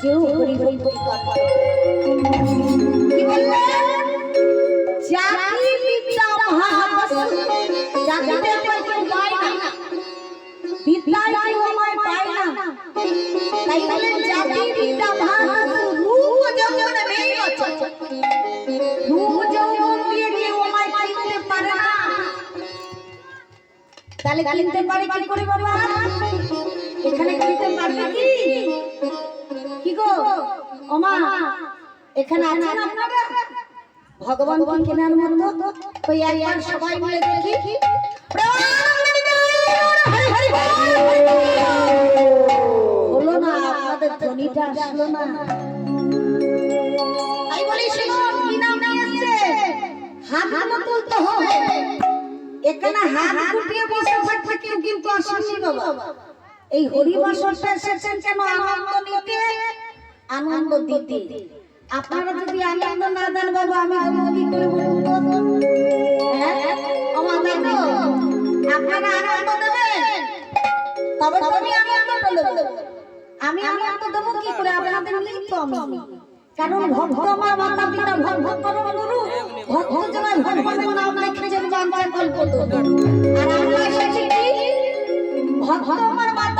কেউ হরি হরি বলে তাহলে কিনতে পারে কি করে বাবা? এখানে কিনতে পারবে কি? ওমা এখানে আছেন আপনারা? ভগবান কি কেনার মতো? ওই একবার সবাই মিলে দেখি। হলো না আপনাদের ধ্বনিটা আসলো না। তাই বলি শুনুন কি নাম নিয়ে এসছে হাত হাত তুলতে হবে। এখানে হাত গুটিয়ে বসে থাকতে কেউ কিন্তু আসেনি বাবা। এই হরিবাসরটা এসেছেন কেন আনন্দ নিতে আনন্দ দিতে। আপনারা যদি আনন্দ না দেন বাবা, আমি কি করে বলুন তো? হ্যাঁ? আমি আনন্দ দেবো। কি করে? আপনাদের তো আমি। কারণ ভক্ত আমার মাতা পিতা, ভক্ত পরম গুরু। ভক্ত যে বাংলায় গল্প আর আমরা এসেছি ভক্ত আমার মাতা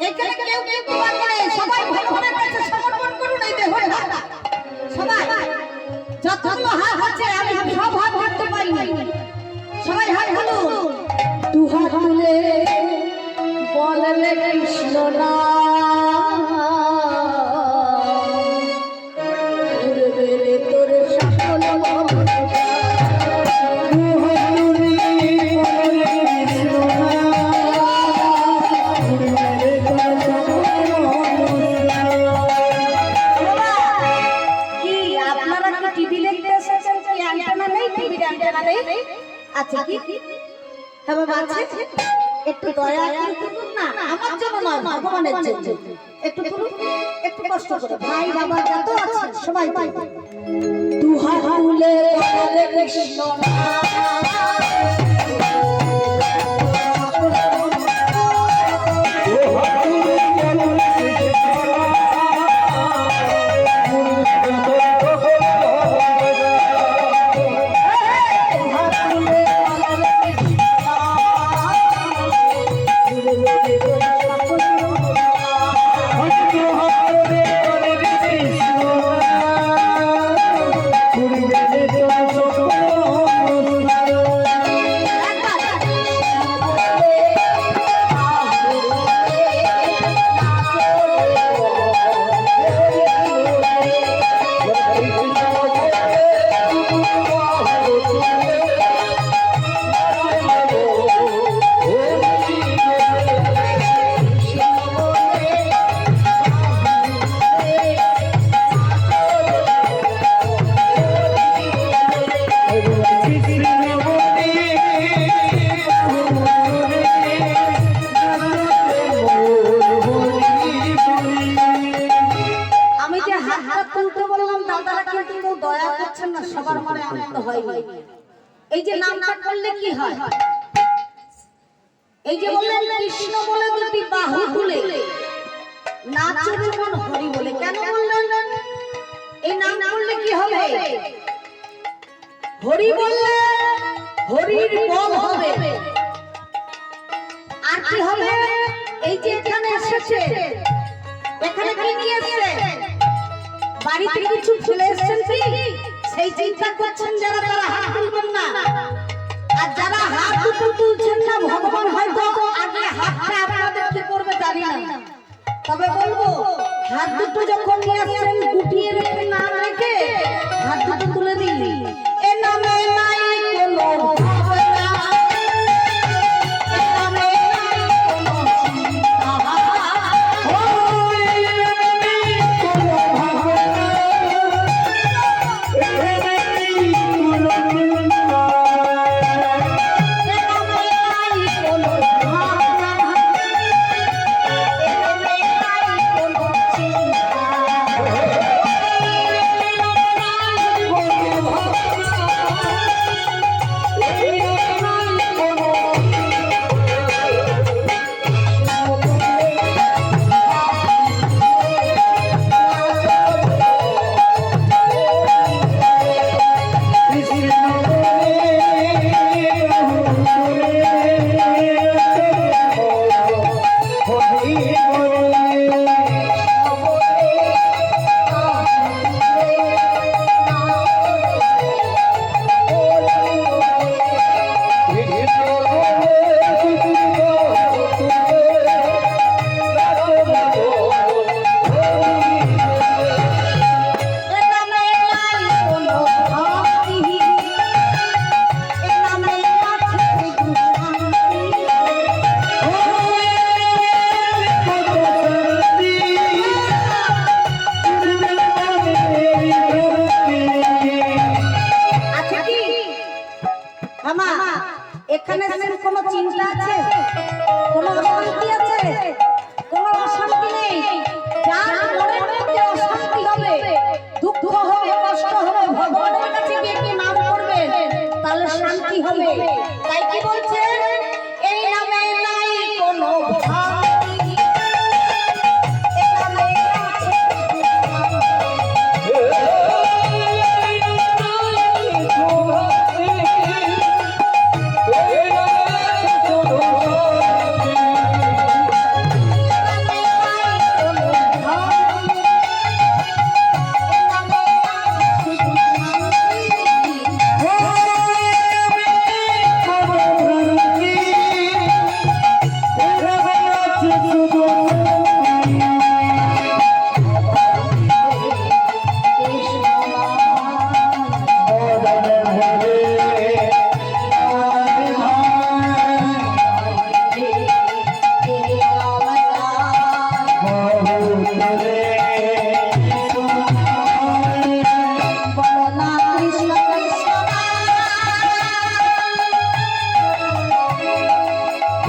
এখানে কেউ কেউ দোয়া করে সবাই ভগবানের কাছে সমর্পণ করুন এই দেহ সবাই যতগুলো হাত আছে, আমি সব হাত ধরতে পারি না সবাই হাত তুলুন দুহা তুলে বললে কৃষ্ণ রে তোর সকল টিভির আছে কি? হ্যাঁ বাবা আছে? একটু দয়া না আমার জন্য নয় ভগবানের জন্য। একটু তুলুন একটু কষ্ট করে ভাই বাবা যত আছে সবাই পাই দু তুলে কৃষ্ণ সবার মনে আনন্দ হয় এই যে নামটা করলে কি হয়? এই যে বললেন কৃষ্ণ বলে দুটি বাহু তুলে, নাচুর মন হরি বলে। কেন বললেন? এই নাম কি হবে? হরি বললে হরির বল হবে। আর কি হবে? এই যে এখানে এসেছে, এখানে কি নিয়ে এসেছে? বাড়িতে কিছু ফেলে এসেছেন কি সেই চিন্তা করছেন যারা তারা হাত তুলবেন না। আর যারা হাত দুটো তুলছেন না, ভগবান হয়তো আগে হাতটা আপনাদের কি করবে জানি না। তবে বলব, হাত দুটো যখন নিয়ে আসছেন গুটিয়ে এখানে কোনো চিন্তা আছে? কোনো অশান্তি আছে? কোনো অশান্তি নেই?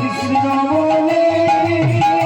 কৃষ্ণ বলে